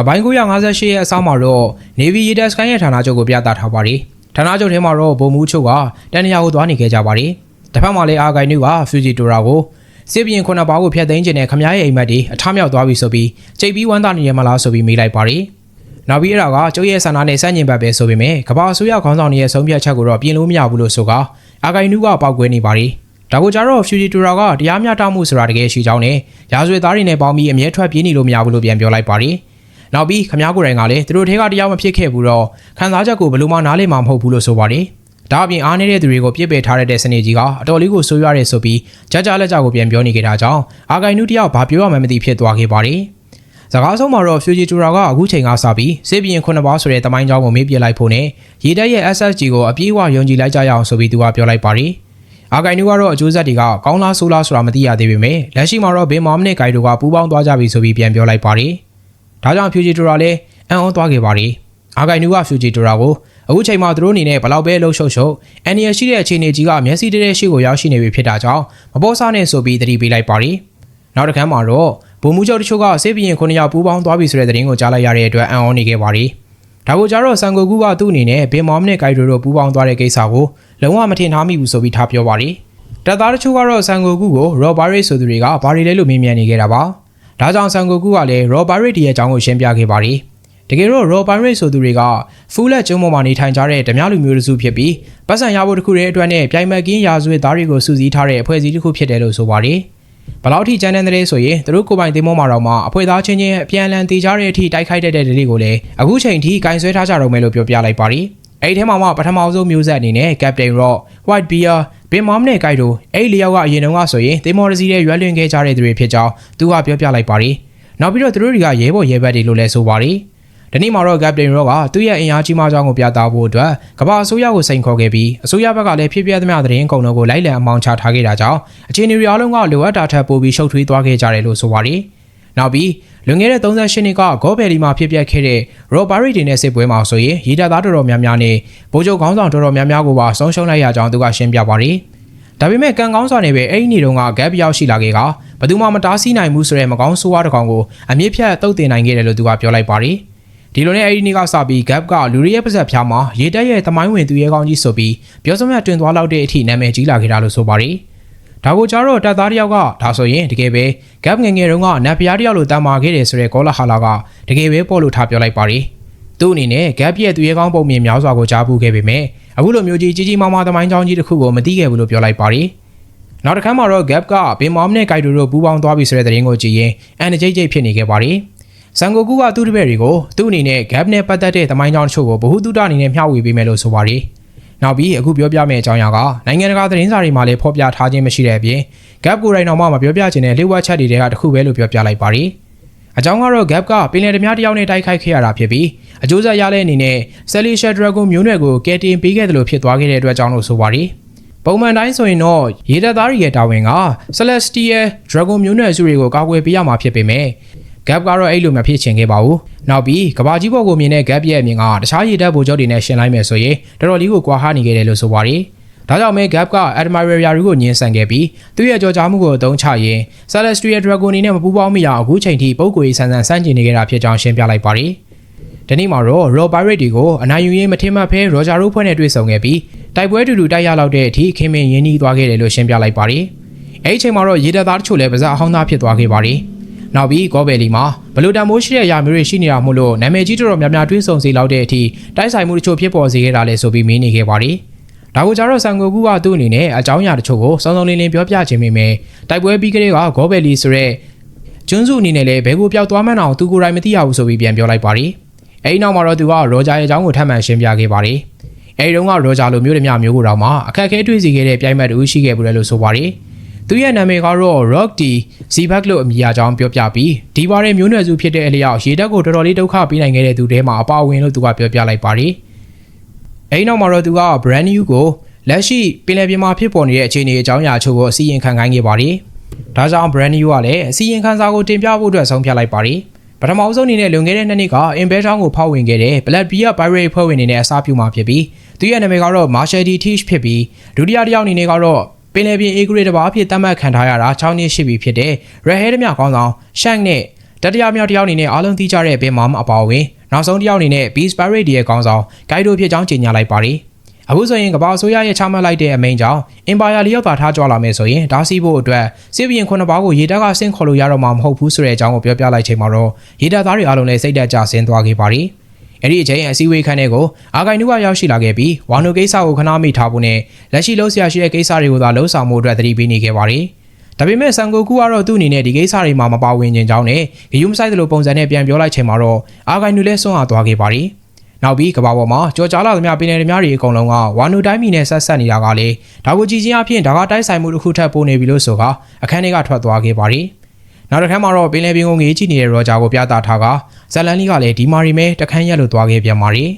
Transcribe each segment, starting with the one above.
အပိုင်း958ရဲ့အစားမှာတော့ Navy ရေတပ်စကိုင်းရဲ့ဌာနချုပ်ကိုပြသထားပါတယ်ဌာနချုပ်ထဲမှာတော့ဗိုလ်မှူးချုပ်ကတန်တရာကိုသွားနေခဲ့ကြပါတယ်တစ်ဖက်မှာလည်းအာဂိုင်နုက Fuji Tora ကိုစစ်ပြင်ခုနှစ်ပါးကိုဖျက်သိမ်းခြင်းနဲ့ခမားရဲ့အိမ်မက်တွေအထမြောက်သွားပြီဆိုပြီးကြိတ်ပြီးဝမ်းသာနေရမလားဆိုပြီးမေးလိုက်ပါတယ်နောက်ပြီးအဲ့ဒါကကျုပ်ရဲ့ဆန္ဒနဲ့စန့်ကျင်ဘက်ပဲဆိုပေမဲ့ကမ္ဘာအစိုးရခေါင်းဆောင်တွေရဲ့ဆုံးဖြတ်ချက်ကိုတော့ပြင်လို့မရဘူးလို့ဆိုကအာဂိုင်နုကပောက်ကွဲနေပါတယ်ဒါကိုကြတော့ Fuji Tora ကတရားမျှတမှုဆိုတာတကယ်ရှိကြောင်းနဲ့ရာဇဝတ်သားတွေနဲ့ပေါင်းပြီးအမြဲထွက်ပြေးနေလို့မရဘူးလို့ပြန်ပြောလိုက်ပါတယ် နောက်ပြီးခမားကိုယ်တိုင်ကလည်းသူတို့ထဲကတရားမဖြစ်ခဲ့ဘူးတော့ခံစားချက်ကိုဘယ်လို့မှနားလည်မှာမဟုတ်ဘူးလို့ဆိုပါတယ်ဒါအပြင်အားနေတဲ့သူတွေကိုပြစ်ပယ်ထားတဲ့စနေကြီးကအတော်လေးကိုဆိုးရွားတယ်ဆိုပြီးကြကြလက်ကြကိုပြန်ပြောနေကြတာကြောင့်အာဂိုင်နုတယောက်ဘာပြောရမှန်းမသိဖြစ်သွားခဲ့ပါတယ်စကားဆုံးမှာတော့ Fuji Tora ကအခုချိန်ကစပြီးစစ်ဘီရင်ခုနှစ်ပါးဆိုတဲ့တမိုင်းကြောင်းကိုမေးပြလိုက်ဖို့နဲ့ရေတပ်ရဲ့ SSG ကိုအပြေးအဝယုံကြည်လိုက်ကြရအောင်ဆိုပြီးသူကပြောလိုက်ပါတယ်အာဂိုင်နုကတော့အကျိုးဆက်တွေကကောင်းလားဆိုးလားဆိုတာမသိရသေးပေမဲ့လက်ရှိမှာတော့ဘင်မောင်နဲ့ဂိုင်တို့ကပူးပေါင်းသွားကြပြီဆိုပြီးပြန်ပြောလိုက်ပါတယ် ဒါကြောင့် Fuji Tora လည်းအံ့ဩသွားခဲ့ပါတယ်အာဂိုင်နုက Fuji Tora ကိုအခုချိန်မှာသူတို့အနေနဲ့ဘလောက်ပဲလှုပ်ရှုပ်ရှုပ်အန်နီရရှိတဲ့အခြေအနေကြီးကမျက်စိတည်းရှိကိုရောက်ရှိနေပြီဖြစ်တာကြောင့်မပေါ်စားနဲ့ဆိုပြီးတတိပေးလိုက်ပါတယ်နောက်တစ်ခါမှာတော့ဗိုလ်မှူးချုပ်တချို့ကစေးပြင်းခုနှစ်ယောက်ပူးပေါင်းသွားပြီဆိုတဲ့သတင်းကိုကြားလိုက်ရတဲ့အတွက်အံ့ဩနေခဲ့ပါတယ်ဒါကိုကြတော့ဆန်ကိုကူကသူ့အနေနဲ့ဘင်မောင်နဲ့ဂိုင်တို့တို့ပူးပေါင်းသွားတဲ့ကိစ္စကိုလုံးဝမထင်ထားမိဘူးဆိုပြီးထားပြောပါတယ်တပ်သားတချို့ကတော့ဆန်ကိုကူကိုရော်ဘာရစ်ဆိုသူတွေကဘာတွေလဲလို့မေးမြန်းနေခဲ့တာပါ ဒါကြောင့်ဆန်ကိုကူကလည်းရော်ဘာရစ်ဒီရဲ့အကြောင်းကိုရှင်းပြခဲ့ပါတယ်တကယ်တော့ raw pirate ဆိုသူတွေကဖူးလက်ကျုံးပေါ်မှာနေထိုင်ကြတဲ့ဓမြလူမျိုးတစ်စုဖြစ်ပြီးပတ်စံရဖို့တစ်ခုတည်းအတွက်နဲ့ပြိုင်မက်ကင်းရာဇဝတ်သားတွေကိုစုစည်းထားတဲ့အဖွဲ့အစည်းတစ်ခုဖြစ်တယ်လို့ဆိုပါတယ်။ဘလောက်ထိကျန်းတဲ့တဲ့ဆိုရင်သူတို့ကိုယ်ပိုင်သင်္ဘောမှာတော့မှအဖွဲ့သားချင်းချင်းအပြန်အလှန်တေချတဲ့အထိတိုက်ခိုက်တဲ့တဲ့တွေကိုလည်းအခုချိန်ထိဂိုင်ဆွဲထားကြတော့မယ်လို့ပြောပြလိုက်ပါတယ်။အဲ့ဒီထဲမှာမှပထမဆုံးမျိုးဆက်အနေနဲ့ Captain Rock, White Bear, Big Mom နဲ့ Guide တို့အဲ့ဒီလျောက်ကအရင်တုန်းကဆိုရင်သင်္ဘောတစ်စီးနဲ့ရွက်လွင်ခဲ့ကြတဲ့သူတွေဖြစ်ကြောင်းသူကပြောပြလိုက်ပါတယ်။နောက်ပြီးတော့သူတို့တွေကရဲဘော်ရဲဘက်တွေလို့လည်းဆိုပါတယ်။ဒီနေ့မှာတော့ Captain Rock ကသူ့ရဲ့အင်အားကြီးမားကြောင်းကိုပြသဖို့အတွက်ကမ္ဘာအစိုးရကိုစိန်ခေါ်ခဲ့ပြီးအစိုးရဘက်ကလည်းဖြစ်ပျက်သမျှသတင်းကုန်တို့ကိုလိုက်လံအမောင်းချထားခဲ့တာကြောင့်အခြေအနေတွေအလုံးကလိုအပ်တာထက်ပိုပြီးရှုပ်ထွေးသွားခဲ့ကြတယ်လို့ဆိုပါတယ်။ နောက်ပြီးလွန်ခဲ့တဲ့38နှစ်ကဂေါ်ဘယ်လီမှာဖြစ်ပျက်ခဲ့တဲ့ Robert တွေနဲ့စစ်ပွဲမှာဆိုရင်ရေတပ်သားတော်တော်များများနဲ့ဗိုလ်ချုပ်ခေါင်းဆောင်တော်တော်များများကိုပါဆုံးရှုံးလိုက်ရကြောင်းသူကရှင်းပြပါတယ်။ဒါပေမဲ့ကံကောင်းစွာနဲ့ပဲအဲ့ဒီနေ့တုန်းက gap ရောက်ရှိလာခဲ့ကဘယ်သူမှမတားဆီးနိုင်ဘူးဆိုတဲ့မကောင်းဆိုးဝါးတစ်ကောင်ကိုအမြင့်ဖြတ်တုတ်တင်နိုင်ခဲ့တယ်လို့သူကပြောလိုက်ပါတယ်။ဒီလိုနဲ့အဲ့ဒီနေ့ကစပြီး gap ကလူတွေရဲ့ပါဇက်ဖျားမှာရေတက်ရဲ့သမိုင်းဝင်သူရဲကောင်းကြီးဆိုပြီးပြောစမြတွင်သွားလောက်တဲ့အထိနာမည်ကြီးလာခဲ့တာလို့ဆိုပါတယ်။ ဒါကိုကြတော့တပ်သားတယောက်ကဒါဆိုရင်တကယ်ပဲ gap ငငယ်တုန်းကနတ်ဖျားတယောက်လိုတမ်းမာခဲ့တယ်ဆိုတဲ့ကောလာဟာလာကတကယ်ပဲပေါ်လို့ထားပြောလိုက်ပါတယ်။သူ့အနေနဲ့ gap ရဲ့သူရဲကောင်းပုံမြင်များစွာကိုကြားပူးခဲ့ပေမဲ့အခုလိုမျိုးကြီးကြီးကြီးမားမားသမိုင်းကြောင်းကြီးတစ်ခုကိုမသိခဲ့ဘူးလို့ပြောလိုက်ပါတယ်။နောက်တစ်ခါမှတော့ gap ကဘင်မောင်နဲ့ဂိုက်ဒိုတို့ပူးပေါင်းသွားပြီဆိုတဲ့သတင်းကိုကြည့်ရင်အန်တကြိတ်ကြိတ်ဖြစ်နေခဲ့ပါတယ်။။ဇန်ကိုကူကသူ့တပည့်တွေကိုသူ့အနေနဲ့ gap နဲ့ပတ်သက်တဲ့သမိုင်းကြောင်းတချို့ကိုဗဟုသုတအနေနဲ့မျှဝေပေးမယ်လို့ဆိုပါတယ်။ နောက်ပြီးအခုပြောပြမယ့်အကြောင်းအရာကနိုင်ငံတကာသတင်းစာတွေမှာလည်းဖော်ပြထားခြင်းမရှိတဲ့အပြင် gap ကိုယ်တိုင်တော့မှမပြောပြခြင်းနဲ့လှုပ်ဝက်ချက်တွေကတခုပဲလို့ပြောပြလိုက်ပါတယ်။အကြောင်းကတော့ gap ကပင်လယ်ဓမြတယောက်နဲ့တိုက်ခိုက်ခဲ့ရတာဖြစ်ပြီးအကျိုးဆက်ရတဲ့အနေနဲ့ Celestial Dragon မျိုးနွယ်ကိုကယ်တင်ပေးခဲ့တယ်လို့ဖြစ်သွားခဲ့တဲ့အတွက်ကြောင့်လို့ဆိုပါတယ်။ပုံမှန်တိုင်းဆိုရင်တော့ရေတပ်သားတွေရဲ့တာဝန်က Celestial Dragon မျိုးနွယ်စုတွေကိုကာကွယ်ပေးရမှာဖြစ်ပေမဲ့ gap ကတော့အဲ့လိုမဖြစ်ချင်ခဲ့ပါဘူးနောက်ပြီးကဘာကြီးဘော်ကိုမြင်တဲ့ gap ရဲ့အမြင်ကတခြားရေတပ်ဗိုလ်ချုပ်တွေနဲ့ရှင်လိုက်မယ်ဆိုရင်တော်တော်လေးကိုကွာဟနေခဲ့တယ်လို့ဆိုပါတယ်ဒါကြောင့်မဲ gap က admiral ရာရီကိုညှင်းဆန်ခဲ့ပြီးသူ့ရဲ့ကြော်ကြားမှုကိုအသုံးချရင်း celestial dragon အနေနဲ့မပူးပေါင်းမိအောင်အခုချိန်ထိပုံကိုရေးဆန်ဆန်စန့်ကျင်နေခဲ့တာဖြစ်ကြောင်းရှင်းပြလိုက်ပါတယ်ဒီနေ့မှာတော့ raw pirate တွေကိုအနိုင်ယူရင်းမထင်မှတ်ဖဲ roger တို့ဖွဲ့နဲ့တွေ့ဆုံခဲ့ပြီးတိုက်ပွဲတူတူတိုက်ရလောက်တဲ့အထိခင်မင်ရင်းနှီးသွားခဲ့တယ်လို့ရှင်းပြလိုက်ပါတယ်အဲ့ဒီချိန်မှာတော့ရေတပ်သားတချို့လည်းပါးစပ်အဟောင်းသားဖြစ်သွားခဲ့ပါတယ် နောက်ပြီးကောဘယ်လီမှာဘလူတန်မိုးရှိတဲ့အရာမျိုးတွေရှိနေတာမို့လို့နာမည်ကြီးတော်တော်များများတွင်းဆုံစေလောက်တဲ့အထိတိုက်ဆိုင်မှုတချို့ဖြစ်ပေါ်စေခဲ့တာလဲဆိုပြီးမင်းနေခဲ့ပါတယ်။ဒါကိုကြတော့ဆန်ကိုကူကသူ့အနေနဲ့အကြောင်းအရာတချို့ကိုစုံစုံလင်းလင်းပြောပြခြင်းပေမဲ့တိုက်ပွဲပြီးကလေးကဂေါဘယ်လီဆိုတဲ့ကျွန်းစုအနေနဲ့လည်းဘယ်ကိုပျောက်သွားမှန်းအောင်သူကိုယ်တိုင်မသိရဘူးဆိုပြီးပြန်ပြောလိုက်ပါတယ်။အဲဒီနောက်မှာတော့သူကရောဂျာရဲ့အကြောင်းကိုထပ်မံရှင်းပြခဲ့ပါတယ်။အဲဒီတုန်းကရောဂျာလိုမျိုးတွေမျိုးကိုတော့မှအခက်အခဲတွေ့စေခဲ့တဲ့ပြိုင်မက်တူရှိခဲ့ဘူးလို့ဆိုပါတယ်။ သူရဲ့နာမည်ကတော့ Rock D Zebak လို့အမည်အကြောင်းပြောပြပြီးဒီပါတဲ့မျိုးနွယ်စုဖြစ်တဲ့အလျောက်ရေတက်ကိုတော်တော်လေးဒုက္ခပေးနိုင်ခဲ့တဲ့သူတွေမှာအပါဝင်လို့သူကပြောပြလိုက်ပါတယ်။အဲဒီနောက်မှာတော့သူက brand new ကိုလက်ရှိပင်လယ်ပြင်မှာဖြစ်ပေါ်နေတဲ့အခြေအနေအကြောင်းအရာချို့ကိုအစီရင်ခံခိုင်းခဲ့ပါတယ်။ဒါကြောင့် brand new ကလည်းအစီရင်ခံစာကိုတင်ပြဖို့အတွက်ဆုံးဖြတ်လိုက်ပါတယ်။ပထမဆုံးအနေနဲ့လွန်ခဲ့တဲ့နှစ်နှစ်က Impel Town ကိုဖောက်ဝင်ခဲ့တဲ့ Black Bear Pirate ဖွဲ့ဝင်နေတဲ့အစားပြုမှာဖြစ်ပြီးသူရဲ့နာမည်ကတော့ Marshall D Tish ဖြစ်ပြီးဒုတိယတစ်ယောက်အနေနဲ့ကတော့ ပင်လယ်ပြင်အေဂရိတဘာအဖြစ်သတ်မှတ်ခံထားရတာ6နှစ်ရှိပြီဖြစ်တဲ့ Red Hair မြခေါင်းဆောင် Shank နဲ့တတိယမြောက်တစ်ယောက်အနေနဲ့အားလုံးသိကြတဲ့ဘင်မာမအပါအဝင်နောက်ဆုံးတစ်ယောက်အနေနဲ့ Beast Pirate ရဲ့ခေါင်းဆောင်ဂိုင်ဒိုဖြစ်ကြောင်းကြေညာလိုက်ပါတယ်။အခုဆိုရင်ကမ္ဘာအစိုးရရဲ့ချမှတ်လိုက်တဲ့အမိန့်ကြောင့် Empire လျောက်သာထားကြွလာမယ်ဆိုရင်ဒါစီဖို့အတွက်စစ်ဘီရင်ခုနှစ်ပါးကိုရေတပ်ကဆင့်ခေါ်လို့ရတော့မှာမဟုတ်ဘူးဆိုတဲ့အကြောင်းကိုပြောပြလိုက်ချိန်မှာတော့ရေတပ်သားတွေအားလုံးလည်းစိတ်တက်ကြဆင်းသွားခဲ့ပါတယ်။ အဲ့ဒီအချိန်အစည်းအဝေးခန်းထဲကိုအာဂိုင်နုကရောက်ရှိလာခဲ့ပြီးဝါနိုကိစ္စကိုခဏမိထားဖို့နဲ့လက်ရှိလုံးဆရာရှိတဲ့ကိစ္စတွေကိုသာလှုပ်ဆောင်မှုအတွက်သတိပေးနေခဲ့ပါတယ်။ဒါပေမဲ့ဆန်ကိုကူကတော့သူ့အနေနဲ့ဒီကိစ္စတွေမှာမပါဝင်ခြင်းကြောင်းနဲ့ဂယုမဆိုင်သလိုပုံစံနဲ့ပြန်ပြောလိုက်ချိန်မှာတော့အာဂိုင်နုလည်းဆွန့်အားသွားခဲ့ပါတယ်။နောက်ပြီးကဘာပေါ်မှာကြော်ကြားလာသမျှပင်လယ်သမားတွေအကုန်လုံးကဝါနုတိုင်းမီနဲ့ဆက်ဆက်နေတာကလေဒါကိုကြည်ချင်းအဖြစ်ဒါကတိုက်ဆိုင်မှုတစ်ခုထပ်ပို့နေပြီလို့ဆိုကအခန်းထဲကထွက်သွားခဲ့ပါတယ်။နောက်တစ်ခါမှာတော့ပင်လယ်ပင်ကိုငေးကြည့်နေတဲ့ရောဂျာကိုပြသထားက ဇလန်လီကလည်းဒီမာရီမဲတခန်းရက်လို့သွားခဲ့ပြန်ပါတယ်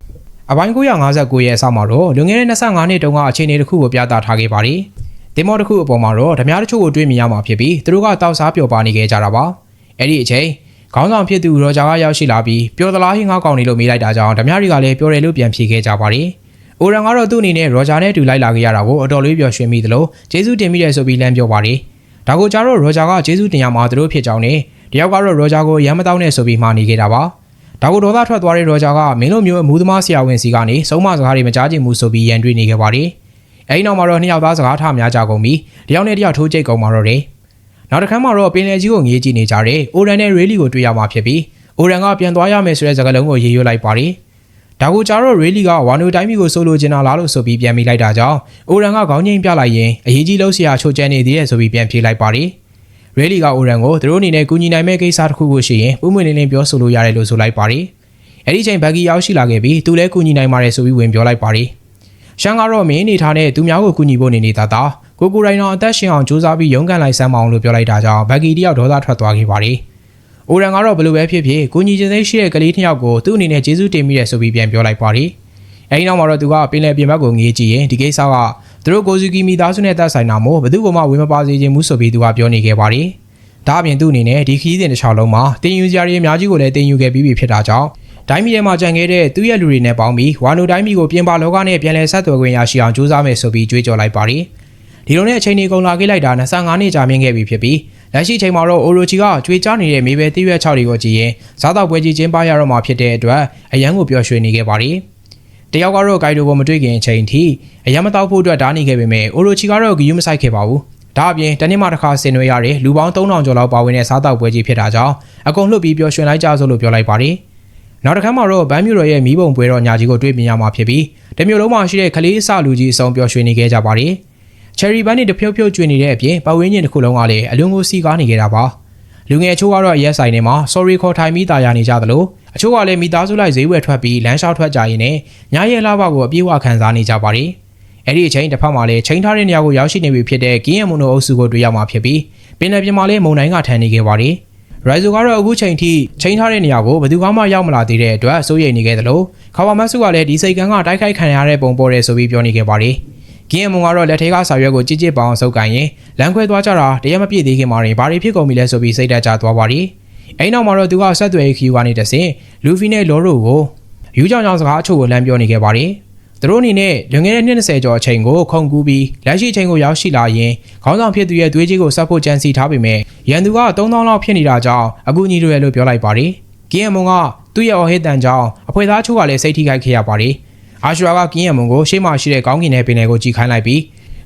။အပိုင်း959ရဲ့အစမှာတော့လွန်ခဲ့တဲ့25နှစ်တုန်းကအခြေအနေတစ်ခုကိုပြသထားခဲ့ပါတယ်။တင်မောတစ်ခုအပေါ်မှာတော့ဓမြတချို့ကိုတွေးမြင်ရမှာဖြစ်ပြီးသူတို့ကတောက်စားပျော်ပါနေခဲ့ကြတာပါ။အဲ့ဒီအချိန်ခေါင်းဆောင်ဖြစ်သူရောဂျာကရောက်ရှိလာပြီးပျော်သလားဟင်းငါကောင်းနေလို့မေးလိုက်တာကြောင့်ဓမြတွေကလည်းပျော်တယ်လို့ပြန်ဖြေခဲ့ကြပါတယ်။အိုရန်ကတော့သူ့အနေနဲ့ရောဂျာနဲ့တူလိုက်လာခဲ့ရတာကိုအတော်လေးပျော်ရွှင်မိသလိုကျေးဇူးတင်မိတယ်ဆိုပြီးလမ်းပြောပါတယ်။ဒါကိုကြတော့ရောဂျာကကျေးဇူးတင်ရမှာသူတို့ဖြစ်ကြောင်းနဲ့ တယောက်ကတော့ရောဂျာကိုရမ်းမတောင်းနဲ့ဆိုပြီးမှာနေခဲ့တာပါ။ဒါကိုဒေါသထွက်သွားတဲ့ရောဂျာကမင်းလိုမျိုးအမှုသမားဆရာဝန်စီကနေစုံမစကားတွေမကြားချင်ဘူးဆိုပြီးရန်တွေးနေခဲ့ပါတယ်။အဲဒီနောက်မှာတော့နှစ်ယောက်သားစကားထားများကြကုန်ပြီးတယောက်နဲ့တယောက်ထိုးကြိတ်ကုန်มาတော့တယ်။နောက်တစ်ခါမှတော့ပင်လယ်ကြီးကိုငေးကြည့်နေကြတဲ့အိုရန်နဲ့ရေးလီကိုတွေ့ရမှာဖြစ်ပြီးအိုရန်ကပြန်သွားရမယ်ဆိုတဲ့စကားလုံးကိုရေးရွတ်လိုက်ပါတယ်။ဒါကိုကြတော့ရေးလီကဝါနိုတိုင်းမီကိုဆိုလိုချင်တာလားလို့ဆိုပြီးပြန်မိလိုက်တာကြောင့်အိုရန်ကခေါင်းငိမ့်ပြလိုက်ရင်အရေးကြီးလို့ဆရာချိုကျန်နေသေးတယ်ဆိုပြီးပြန်ဖြေလိုက်ပါတယ်။ ရေးလီကအိုရန်ကိုသူတို့အနေနဲ့ကူညီနိုင်မဲ့ကိစ္စတစ်ခုခုရှိရင်ပုံမှန်လင်းလင်းပြောဆိုလို့ရတယ်လို့ဆိုလိုက်ပါတယ်။အဲ့ဒီချိန်ဘက်ဂီရောက်ရှိလာခဲ့ပြီးသူလည်းကူညီနိုင်ပါတယ်ဆိုပြီးဝင်ပြောလိုက်ပါတယ်။ရှန်ကတော့မင်းအနေထားနဲ့သူများကိုကူညီဖို့နေနေတာတာကိုကိုရိုင်းတော်အသက်ရှင်အောင်ကြိုးစားပြီးရုန်းကန်လိုက်စမ်းမအောင်လို့ပြောလိုက်တာကြောင့်ဘက်ဂီတယောက်ဒေါသထွက်သွားခဲ့ပါတယ်။အိုရန်ကတော့ဘယ်လိုပဲဖြစ်ဖြစ်ကူညီခြင်းသိရှိတဲ့ကလေးတစ်ယောက်ကိုသူ့အနေနဲ့ကျေးဇူးတင်မိတယ်ဆိုပြီးပြန်ပြောလိုက်ပါတယ်။ အဲဒီနောက်မှာတော့သူကပင်လယ်ပြင်ဘက်ကိုငေးကြည့်ရင်ဒီကိစ္စကသူတို့ကိုဇူကီမီသားစုနဲ့တက်ဆိုင်တာမို့ဘယ်သူမှဝင်မပါစေချင်ဘူးဆိုပြီးသူကပြောနေခဲ့ပါတယ်။ဒါအပြင်သူ့အနေနဲ့ဒီခီးစဉ်တစ်ချောင်းလုံးမှာတင်ယူစရာတွေအများကြီးကိုလည်းတင်ယူခဲ့ပြီးပြီဖြစ်တာကြောင့်ဒိုင်းမီထဲမှာကြံခဲ့တဲ့သူ့ရဲ့လူတွေနဲ့ပေါင်းပြီးဝါနိုဒိုင်းမီကိုပြင်ပလောကနဲ့ပြန်လည်ဆက်သွယ်ခွင့်ရရှိအောင်ကြိုးစားမယ်ဆိုပြီးကြွေးကြော်လိုက်ပါတယ်။ဒီလိုနဲ့အချိန်ကြီးကုန်လာခဲ့လိုက်တာ25နှစ်ကြာမြင့်ခဲ့ပြီဖြစ်ပြီးလက်ရှိချိန်မှာတော့အိုရိုချီကကြွေးကြားနေတဲ့မေဘဲတိရွက်6တွေကိုကြည့်ရင်စားတော့ပွဲကြီးကျင်းပရတော့မှာဖြစ်တဲ့အတွက်အရန်ကိုပျော်ရွှင်နေခဲ့ပါတယ်။ တယောက်ကတော့ဂိုင်ဒိုကိုမတွေ့ခင်အချိန်ထိအရန်မတောက်ဖို့အတွက်ဓာနေခဲ့ပေမဲ့အိုရိုချီကတော့ဂီယူမဆိုင်ခဲ့ပါဘူး။ဒါအပြင်တနေ့မှတစ်ခါဆင်နွှဲရတဲ့လူပေါင်း3000ကျော်လောက်ပါဝင်တဲ့စားတော့ပွဲကြီးဖြစ်တာကြောင့်အကုန်လှုပ်ပြီးပျော်ရွှင်လိုက်ကြစို့လို့ပြောလိုက်ပါတယ်။နောက်တစ်ခါမှတော့ဘန်းမြို့တော်ရဲ့မိဘုံပွဲတော်ညာကြီးကိုတွေ့မြင်ရမှာဖြစ်ပြီးတမျိုးလုံးမှာရှိတဲ့ကလေးအစလူကြီးအစုံပျော်ရွှင်နေခဲ့ကြပါတယ်။ cherry ဘန်းတွေတဖြုတ်ဖြုတ်ကျွေနေတဲ့အပြင်ပဝင်းချင်းတစ်ခုလုံးကလည်းအလွန်ကိုစီကားနေခဲ့တာပါ။ လူငယ်အချို့ကတော့အရက်ဆိုင်ထဲမှာ sorry ခေါ်ထိုင်ပြီးတာယာနေကြသလိုအချို့ကလည်းမိသားစုလိုက်ဈေးဝယ်ထွက်ပြီးလမ်းလျှောက်ထွက်ကြရင်းနဲ့ညရဲလာဘကိုအပြေးအဝခံစားနေကြပါတယ်။အဲ့ဒီအချိန်တစ်ဖက်မှာလည်းချိန်ထားတဲ့နေရာကိုရောက်ရှိနေပြီဖြစ်တဲ့ကင်းရမွန်တို့အုပ်စုကိုတွေ့ရမှာဖြစ်ပြီးပင်လယ်ပြင်မှာလည်းမုန်တိုင်းကထန်နေခဲ့ပါတယ်။ Rise ကတော့အခုချိန်ထိချိန်ထားတဲ့နေရာကိုဘယ်သူမှရောက်မလာသေးတဲ့အတွက်စိုးရိမ်နေခဲ့သလိုခါဝါမတ်စုကလည်းဒီစိတ်ကန်းကတိုက်ခိုက်ခံရတဲ့ပုံပေါ်တယ်ဆိုပြီးပြောနေခဲ့ပါတယ်။ ကင်းရမွန်ကတော့လက်ထဲကစာရွက်ကိုကြစ်ကြစ်ပေါအောင်စုပ်ကန်ရင်လမ်းခွဲသွားကြတာတရက်မပြည့်သေးခင်မှာရင်ဘာတွေဖြစ်ကုန်ပြီလဲဆိုပြီးစိတ်တက်ကြသွားပါတယ်။အဲ့နောက်မှာတော့သူကဆက်သွယ်ခီယူကနေတဆင့်လူဖီနဲ့လော်ရိုကိုယူကြောင်ကြောင်စကားအချို့ကိုလမ်းပြောနေခဲ့ပါတယ်။သူတို့အနေနဲ့လွန်ခဲ့တဲ့နှစ်20ကျော်အချိန်ကိုခုန်ကူးပြီးလက်ရှိအချိန်ကိုရောက်ရှိလာရင်ခေါင်းဆောင်ဖြစ်သူရဲ့သွေးကြီးကိုဆက်ဖို့ကြံစီထားပေမဲ့ရန်သူက3000လောက်ဖြစ်နေတာကြောင့်အကူအညီတွေလို့ပြောလိုက်ပါတယ်။ကင်းရမွန်ကသူ့ရဲ့အော်ဟစ်တန်ကြောင့်အဖွဲသားချို့ကလည်းစိတ်ထိခိုက်ခဲ့ရပါတယ်။ အာရှရာကကင်းရမွန်ကိုရှေ့မှာရှိတဲ့ကောင်းကင်နယ်ပင်တွေကိုကြည်ခိုင်းလိုက်ပြီး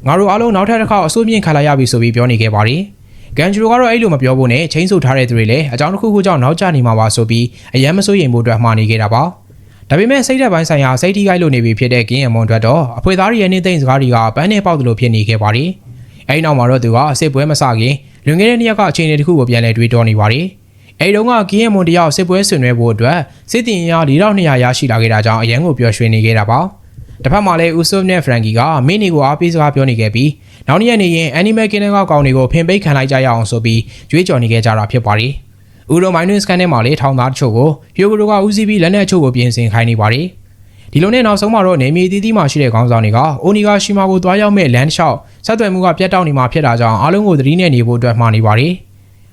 ငါတို့အားလုံးနောက်ထပ်တစ်ခါအစိုးမြင့်ခံလိုက်ရပြီဆိုပြီးပြောနေခဲ့ပါတယ်။ကန်ဂျရိုကတော့အဲ့လိုမပြောဖို့နဲ့ချင်းဆိုထားတဲ့သူတွေလည်းအကြောင်းတစ်ခုခုကြောင့်နောက်ကျနေမှာပါဆိုပြီးအယမ်းမစိုးရိမ်ဖို့အတွက်မှားနေခဲ့တာပါ။ဒါပေမဲ့စိတ်ဓာတ်ပိုင်းဆိုင်ရာစိတ်ထိခိုက်လို့နေပြီဖြစ်တဲ့ကင်းရမွန်အတွက်တော့အဖွဲသားရဲ့နေသိမ့်စကားတွေကပန်းနဲ့ပေါက်သလိုဖြစ်နေခဲ့ပါတယ်။အဲဒီနောက်မှာတော့သူကအစစ်ပွဲမစခင်လွန်ခဲ့တဲ့နှစ်ရက်ကအခြေအနေတစ်ခုကိုပြန်လည်တွေးတောနေပါတယ်။ အဲဒီတုန်းကကင်းရမွန်တယောက်စစ်ပွဲဆင်နွှဲဖို့အတွက်စစ်တင်ရ4200ရရှိလာခဲ့တာကြောင့်အရန်ကိုပျော်ရွှင်နေခဲ့တာပါ။တစ်ဖက်မှာလည်းဦးဆုနဲ့ဖရန်ကီကမင်းနီကိုအားပေးစကားပြောနေခဲ့ပြီးနောက်နေ့နေရင် Animal Kingdom ကကောင်တွေကိုဖင်ပိတ်ခံလိုက်ကြရအောင်ဆိုပြီးကြွေးကြော်နေခဲ့ကြတာဖြစ်ပါတယ်။ဦးလိုမိုင်းနွင်းစကန်ထဲမှာလည်းထောင်သားတချို့ကိုပြိုကရိုကဦးစီးပြီးလက်နက်အချို့ကိုပြင်ဆင်ခိုင်းနေပါတယ်။ဒီလိုနဲ့နောက်ဆုံးမှာတော့နေမီတီတီမှာရှိတဲ့ခေါင်းဆောင်တွေကအိုနီဂါရှီမာကိုတွားရောက်မဲ့လမ်းလျှောက်ဆက်သွယ်မှုကပြတ်တောက်နေမှာဖြစ်တာကြောင့်အားလုံးကိုသတိနဲ့နေဖို့အတွက်မှာနေပါတယ်။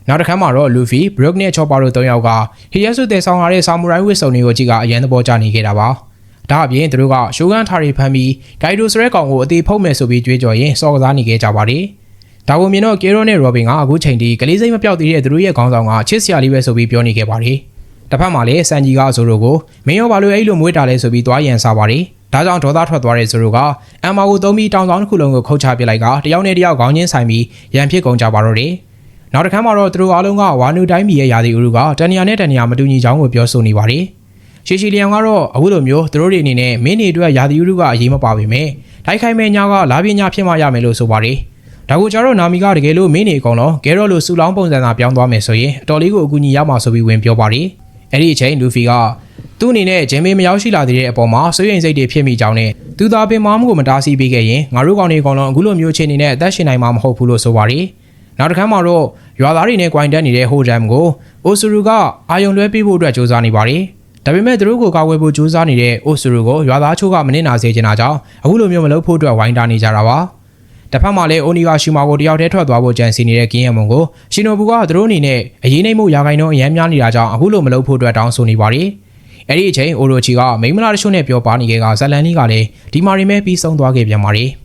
နောက်တစ်ခါမှာတော့လူဖီဘရုတ်နဲ့ချောပါတို့၃ယောက်ကဟီယက်ဆုတဲဆောင်လာတဲ့ဆာမူရိုင်းဝစ်စုံတွေကိုကြည့်ကအရန်သဘောကျနေခဲ့တာပါ။ဒါအပြင်သူတို့ကရှိုးကန်ထာရီဖမ်းပြီးဂိုင်ဒိုဆိုတဲ့ကောင်ကိုအသေးဖုတ်မယ်ဆိုပြီးကြွေးကြော်ရင်စော်ကစားနေခဲ့ကြပါတယ်။ဒါကိုမြင်တော့ကီရိုနဲ့ရောဘင်ကအခုချိန်ထိကလေးစိတ်မပြောက်သေးတဲ့သူတို့ရဲ့ခေါင်းဆောင်ကချစ်စရာလေးပဲဆိုပြီးပြောနေခဲ့ပါတယ်။တစ်ဖက်မှာလည်းစန်ကြီးကဆိုတို့ကိုမင်းရောဘာလို့အဲ့လိုမွေးတာလဲဆိုပြီးသွားရန်စားပါတယ်။ဒါကြောင့်ဒေါသထွက်သွားတဲ့ဆိုတို့ကအမ်မာကိုသုံးပြီးတောင်ဆောင်တစ်ခုလုံးကိုခုတ်ချပစ်လိုက်ကတယောက်နဲ့တယောက်ခေါင်းချင်းဆိုင်ပြီးရန်ဖြစ်ကုန်ကြပါတော့တယ်။ နောက်တစ်ခါမှာတော့သူတို့အားလုံးကဝါနူတိုင်းပြည်ရဲ့ယာတီဥရုကတန်နီယာနဲ့တန်နီယာမတူညီကြောင်းကိုပြောဆိုနေပါတယ်။ရှီရှီလီယံကတော့အခုလိုမျိုးသူတို့တွေအနေနဲ့မင်းတွေအတွက်ယာတီဥရုကအရေးမပါပေမဲ့တိုက်ခိုက်မဲ့ညာကလာပြညာဖြစ်မှရမယ်လို့ဆိုပါတယ်။ဒါကိုကျတော့နာမီကတကယ်လို့မင်းနေအကုန်လုံးဂဲရော့လို့စူလောင်းပုံစံသာပြောင်းသွားမယ်ဆိုရင်အတော်လေးကိုအကူအညီရမှာဆိုပြီးဝင်ပြောပါတယ်။အဲ့ဒီအချိန်လူဖီကသူ့အနေနဲ့ဂျင်မေမရောက်ရှိလာသေးတဲ့အပေါ်မှာစိုးရိမ်စိတ်တွေဖြစ်မိကြောင်းနဲ့သူသာပင်မမှုကိုမတားဆီးပေးခဲ့ရင်ငါတို့ကောင်တွေအကုန်လုံးအခုလိုမျိုးအခြေအနေနဲ့အသက်ရှင်နိုင်မှာမဟုတ်ဘူးလို့ဆိုပါတယ်။နောက်တစ်ခါမှာတော့ ရွာသားတွေနဲ့ကွိုင်တက်နေတဲ့ဟိုဒမ်ကိုအိုဆူရူကအာယုံလွှဲပေးဖို့အတွက်စူးစမ်းနေပါတယ်။ဒါပေမဲ့သူတို့ကိုကာဝယ်ဖို့စူးစမ်းနေတဲ့အိုဆူရူကိုရွာသားချို့ကမနစ်နာစေချင်တာကြောင့်အခုလိုမျိုးမလုပ်ဖို့အတွက်ဝိုင်းတာနေကြတာပါ။တစ်ဖက်မှာလည်းအိုနီကရှူမာကိုတယောက်တည်းထွက်သွားဖို့ကြံစီနေတဲ့ကင်းယမွန်ကိုရှင်နိုဘူကသူတို့အနေနဲ့အရေးနိမ့်မှုရာဂိုင်းတော့အရန်များနေတာကြောင့်အခုလိုမလုပ်ဖို့အတွက်တောင်းဆိုနေပါတယ်။အဲ့ဒီအချိန်အိုရိုချီကမိမလာတချို့နဲ့ပြောပါနေခဲ့ကဇလန်လီကလည်းဒီမာရီမဲပြီးဆုံးသွားခဲ့ပြန်ပါတယ်။